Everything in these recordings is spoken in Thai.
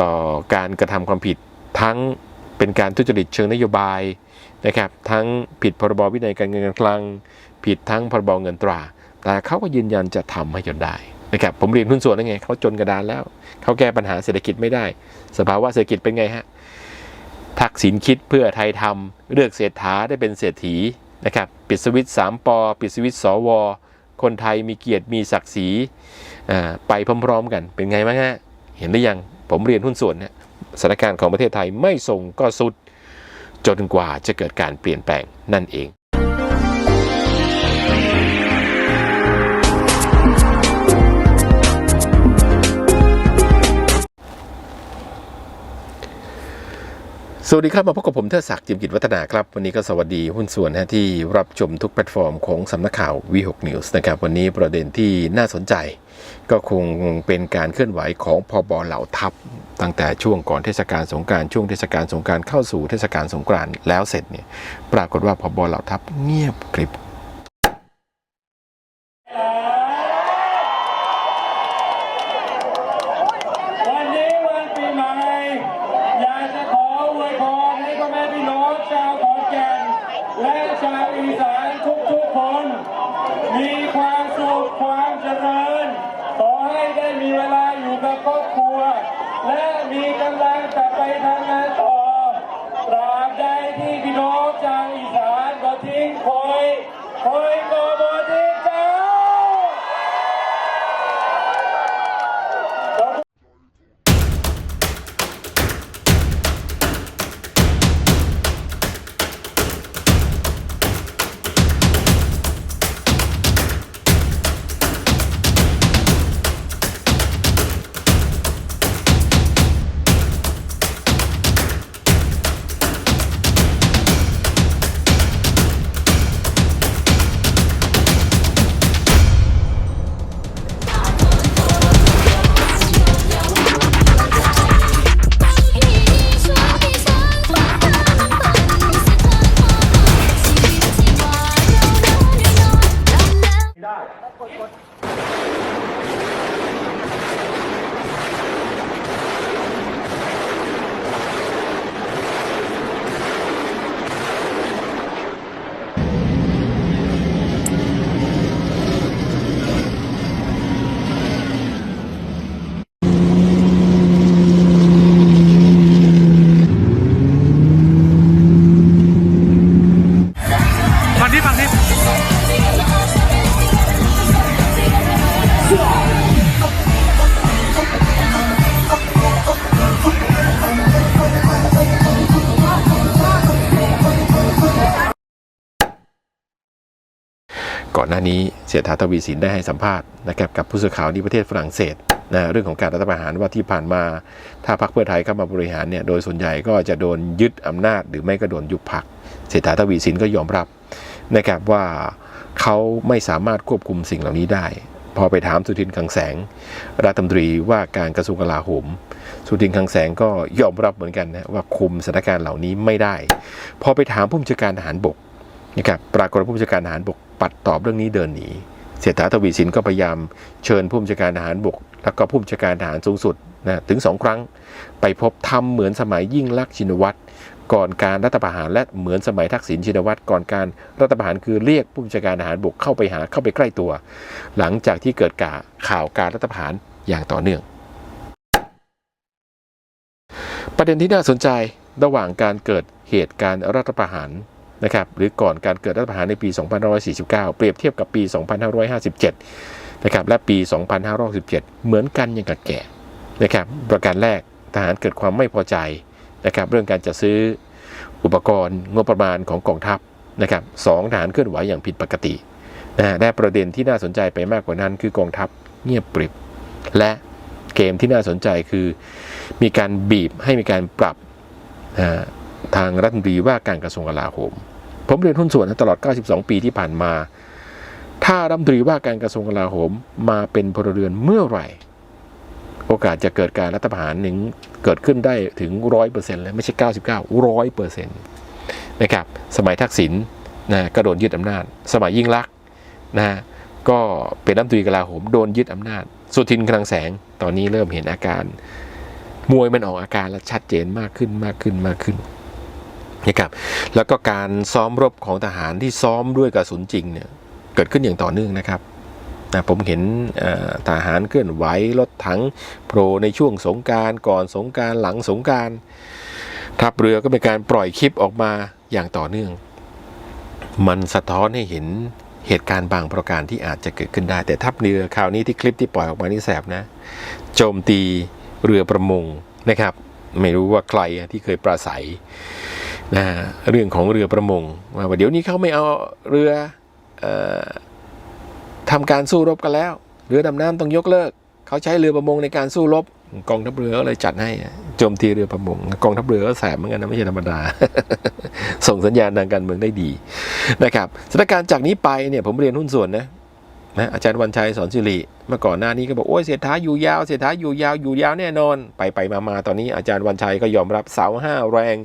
ต่อการกระทำความผิดทั้งเป็นการทุจริตเชิงนโยบายนะครับทั้งผิดพรบวินัยการเงินการคลัง ผิดทั้งพรบเงินตรา แต่เขาก็ยืนยันจะทำให้จนได้นะครับผมเรียนหุ้นส่วนได้ไงเขาจนกระดานแล้ว เขาแก้ปัญหาเศรษฐกิจไม่ได้ สภาวะเศรษฐกิจเป็นไงฮะทักษิณคิดเพื่อไทยทำเลือกเศรษฐาได้เป็นเศรษฐีนะครับปิดสวิตสามปอปิดสวิตสวคนไทยมีเกียรติมีศักดิ์ศรีอ่าไปพร้อมๆกันเป็นไงบ้างฮะเห็นหรือยัง ผมเรียนหุ้นส่วนเนี่ยสถานการณ์ของประเทศไทยไม่ส่งก็สุด จนกว่าจะเกิดการเปลี่ยนแปลงนั่นเอง สวัสดีครับ มาพบกับผมเทิดศักดิ์จิมกิจวัฒนาครับ วันนี้ก็สวัสดีหุ้นส่วนนะที่รับชมทุกแพลตฟอร์มของสำนักข่าววีหกนิวส์นะครับ วันนี้ประเด็นที่น่าสนใจ ก็คงเป็นการเคลื่อนไหวของพอบเหล่าทัพ ตั้งแต่ช่วงก่อนเทศกาลสงการช่วงเทศกาลสงการเข้าสู่เทศกาลสงการแล้วเสร็จเนี่ยปรากฏว่าพอบเหล่าทัพเงียบกริบ ฝั่งนี้ฝั่งนี้ก่อนหน้านี้เสียฐาทวีสินได้ให้สัมภาษณ์นะครับกับผู้สื่อข่าวที่ประเทศฝรั่งเศสนะเรื่องของการรัฐประหารว่าที่ผ่านมาถ้าพรรคเพื่อไทยเข้ามาบริหารเนี่ยโดยส่วนใหญ่ก็จะโดนยึดอำนาจ หรือไม่ก็โดนยุบพรรคเศรษฐาทวีสินก็ยอมรับ นะครับว่าเขาไม่สามารถควบคุมสิ่งเหล่านี้ได้ พอไปถามสุทินคลังแสง รัฐมนตรีว่าการกระทรวงกลาโหม สุทินคลังแสงก็ยอมรับเหมือนกันนะว่าคุมสถานการณ์เหล่านี้ไม่ได้ พอไปถามผู้บัญชาการทหารบกนะครับปรากฏผู้บัญชาการทหารบกปัดตอบเรื่องนี้เดินหนีเศรษฐาทวีสินก็พยายามเชิญผู้บัญชาการทหารบก แล้วก็ผู้บัญชาการทหารสูงสุดนะถึงสองครั้ง ไปพบทำเหมือนสมัยยิ่งลักษณ์ชินวัตร ก่อนการรัฐประหารและเหมือนสมัยทักษิณชินวัตรก่อนการรัฐประหารคือเรียกผู้บัญชาการทหารบกเข้าไปหาเข้าไปใกล้ตัว หลังจากที่เกิดกาข่าวการรัฐประหารอย่างต่อเนื่อง ประเด็นที่น่าสนใจระหว่างการเกิดเหตุการณ์รัฐประหารนะครับหรือก่อนการเกิดรัฐประหารในปี 2549 เปรียบเทียบกับปี 2557 นะครับและปี 2567 เหมือนกันอย่างกับแก่นะครับประการแรกทหารเกิดความไม่พอใจ นะครับเรื่องการจัดซื้ออุปกรณ์งบประมาณของกองทัพนะครับสองทหารเคลื่อนไหวอย่างผิดปกตินะและประเด็นที่น่าสนใจไปมากกว่านั้น คือกองทัพเงียบปริบ และเกมที่น่าสนใจคือ มีการบีบให้มีการปรับนะทางรัฐมนตรีว่าการกระทรวงกลาโหม ผมเรียนหุ้นส่วนตลอด 92 ปีที่ผ่านมา ถ้ารัฐมนตรีว่าการกระทรวงกลาโหมมาเป็นพลเรือนเมื่อไหร่ โอกาสจะเกิดการรัฐประหารหนึ่งเกิดขึ้นได้ถึง 100%เลยไม่ใช่ 99 100%นะครับสมัยทักษิณนะก็โดนยึดอำนาจ สมัยยิ่งลักษณ์นะก็เป็นรัฐมนตรีกลาโหมโดนยึดอำนาจ สุทินคลังแสงตอนนี้เริ่มเห็นอาการ มวยมันออกอาการและชัดเจนมากขึ้นมากขึ้นมากขึ้นนะครับแล้วก็การซ้อมรบของทหารที่ซ้อมด้วยกระสุนจริงเนี่ยเกิดขึ้นอย่างต่อเนื่องนะครับ นะผมเห็นทหารเคลื่อนไหวรถถังโผล่ในช่วงสงการก่อนสงการหลังสงการทัพเรือก็เป็นการปล่อยคลิปออกมาอย่างต่อเนื่อง มันสะท้อนให้เห็นเหตุการณ์บางประการที่อาจจะเกิดขึ้นได้ แต่ทัพเรือคราวนี้ที่คลิปที่ปล่อยออกมานี่แสบนะ โจมตีเรือประมงนะครับ ไม่รู้ว่าใครที่เคยปราศัยนะเรื่องของเรือประมงว่าเดี๋ยวนี้เขาไม่เอาเรืออ ทำการสู้รบกันแล้ว เรือดำน้ำต้องยกเลิก เขาใช้เรือประมงในการสู้รบ กองทัพเรือก็เลยจัดให้โจมตีเรือประมง กองทัพเรือก็แสบเหมือนกันนะไม่ใช่ธรรมดา ส่งสัญญาณทางการเมืองได้ดีนะครับสถานการณ์จากนี้ไปเนี่ยผมเรียนหุ้นส่วนนะนะอาจารย์วันชัยสอนสิริเมื่อก่อนหน้านี้ก็บอกโอ้ยเศรษฐาอยู่ยาวเศรษฐาอยู่ยาวอยู่ยาวแน่นอน ไปไปมามาตอนนี้อาจารย์วันชัยก็ยอมรับเสาห้าแรง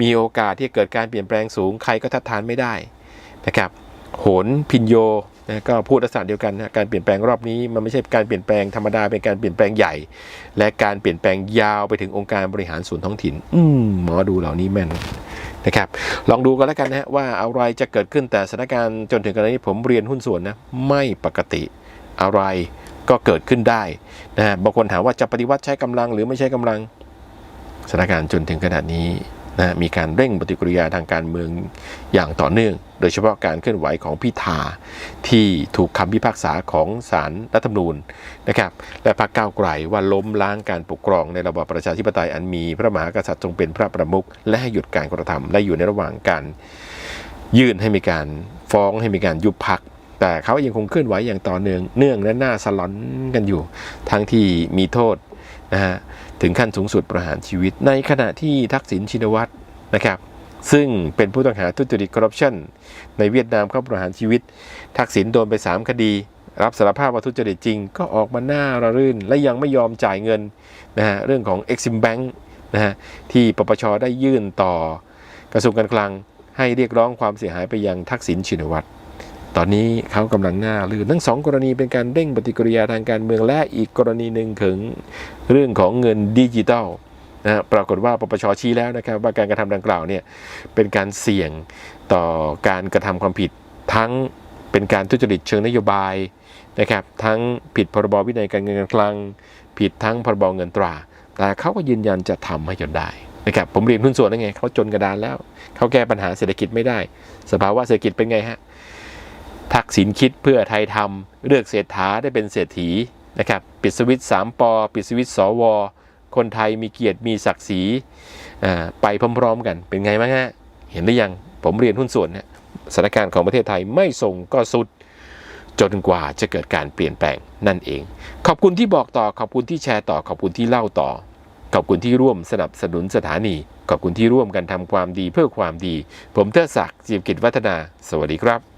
มีโอกาสที่จะเกิดการเปลี่ยนแปลงสูงใครก็ทัดทานไม่ได้นะครับโหนพินโย นะก็พูดลักษณะเดียวกันนะการเปลี่ยนแปลงรอบนี้มันไม่ใช่การเปลี่ยนแปลงธรรมดาเป็นการเปลี่ยนแปลงใหญ่ และการเปลี่ยนแปลงยาวไปถึงองค์การบริหารส่วนท้องถิ่น อืมหมอดูเหล่านี้แม่นนะครับลองดูกันแล้วกันนะว่าอะไรจะเกิดขึ้นแต่สถานการณ์จนถึงขณะนี้ผมเรียนหุ้นส่วนนะไม่ปกติอะไรก็เกิดขึ้นได้นะฮะบางคนถามว่าจะปฏิวัติใช้กำลังหรือไม่ใช้กำลังสถานการณ์จนถึงขนาดนี้ นะมีการเร่งปฏิกิริยาทางการเมืองอย่างต่อเนื่อง โดยเฉพาะการเคลื่อนไหวของพิธาที่ถูกคำพิพากษาของศาลรัฐธรรมนูญนะครับ และพรรคก้าวไกลว่าล้มล้างการปกครองในระบอบประชาธิปไตยอันมีพระมหากษัตริย์ทรงเป็นพระประมุขและให้หยุดการกระทำและอยู่ในระหว่างการยื่นให้มีการฟ้องให้มีการยุบพักแต่เขายังคงเคลื่อนไหวอย่างต่อเนื่องเนื่องและหน้าสลอนกันอยู่ ทั้งที่มีโทษ นะฮะถึงขั้นสูงสุดประหารชีวิต ในขณะที่ทักษิณชินวัตรนะครับซึ่งเป็นผู้ต้องหาทุจริตคอร์รัปชันในเวียดนามเข้าประหารชีวิต ทักษิณโดนไป 3 คดี รับสารภาพว่าทุจริตจริง ก็ออกมาหน้าระรื่น และยังไม่ยอมจ่ายเงินนะฮะเรื่องของ Exim Bank นะฮะที่ปปชได้ยื่นต่อกระทรวงการคลัง ให้เรียกร้องความเสียหายไปยังทักษิณชินวัตร ตอนนี้เขากำลังหน้าลื่นทั้งสองกรณีเป็นการเร่งปฏิกิริยาทางการเมืองและอีกกรณีหนึ่งถึงเรื่องของเงินดิจิทัลนะปรากฏว่าปปชชี้แล้วนะครับว่าการกระทำดังกล่าวเนี่ยเป็นการเสี่ยงต่อการกระทำความผิดทั้งเป็นการทุจริตเชิงนโยบายนะครับทั้งผิดพรบวินัยการเงินการคลัง ผิดทั้งพรบเงินตรา แต่เขาก็ยืนยันจะทำให้จนได้นะครับผมเรียนหุ้นส่วนได้ไงเขาจนกระดานแล้ว เขาแก้ปัญหาเศรษฐกิจไม่ได้ สภาวะเศรษฐกิจเป็นไงฮะ ทักษิณคิดเพื่อไทยทำเลือกเศรษฐาได้เป็นเศรษฐีนะครับปิดสวิตสามปอปิดสวิตสวคนไทยมีเกียรติมีศักดิ์ศรีไปพร้อมๆกันเป็นไงบ้างฮะเห็นหรือยังผมเรียนหุ้นส่วนเนี่ยสถานการณ์ของประเทศไทยไม่ส่งก็สุดจนกว่าจะเกิดการเปลี่ยนแปลงนั่นเอง ขอบคุณที่บอกต่อขอบคุณที่แชร์ต่อขอบคุณที่เล่าต่อ ขอบคุณที่ร่วมสนับสนุนสถานี ขอบคุณที่ร่วมกันทำความดีเพื่อความดี ผมเทดศักดิ์จีบกิจวัฒนา สวัสดีครับ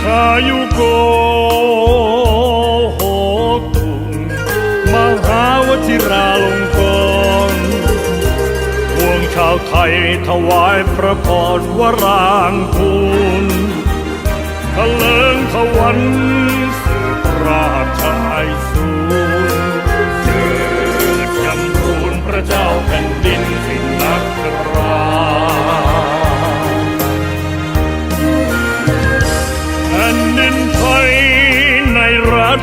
อีขายุโกโหตุมหาวชิราลงกรณ์พวงชาวไทยถวายพระพรวรางคูลทะเลิงทวันสืบราชายสูรเจิดจำทูลพระเจ้าแผ่นดิน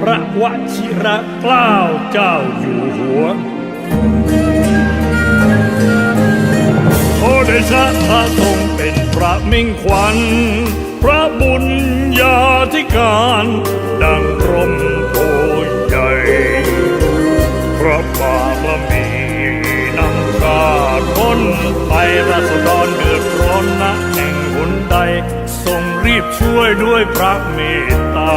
พระวชิระเกล้าเจ้าอยู่หัวโอเดชะพระทรงเป็นพระมิ่งขวัญ พระบุญญาธิการ ดังร่มโพใหญ่ พระบารมีนำชาติพ้นไปราษฎรเดือดร้อนณแห่งหนใด ทรงรีบช่วยด้วยพระเมตตา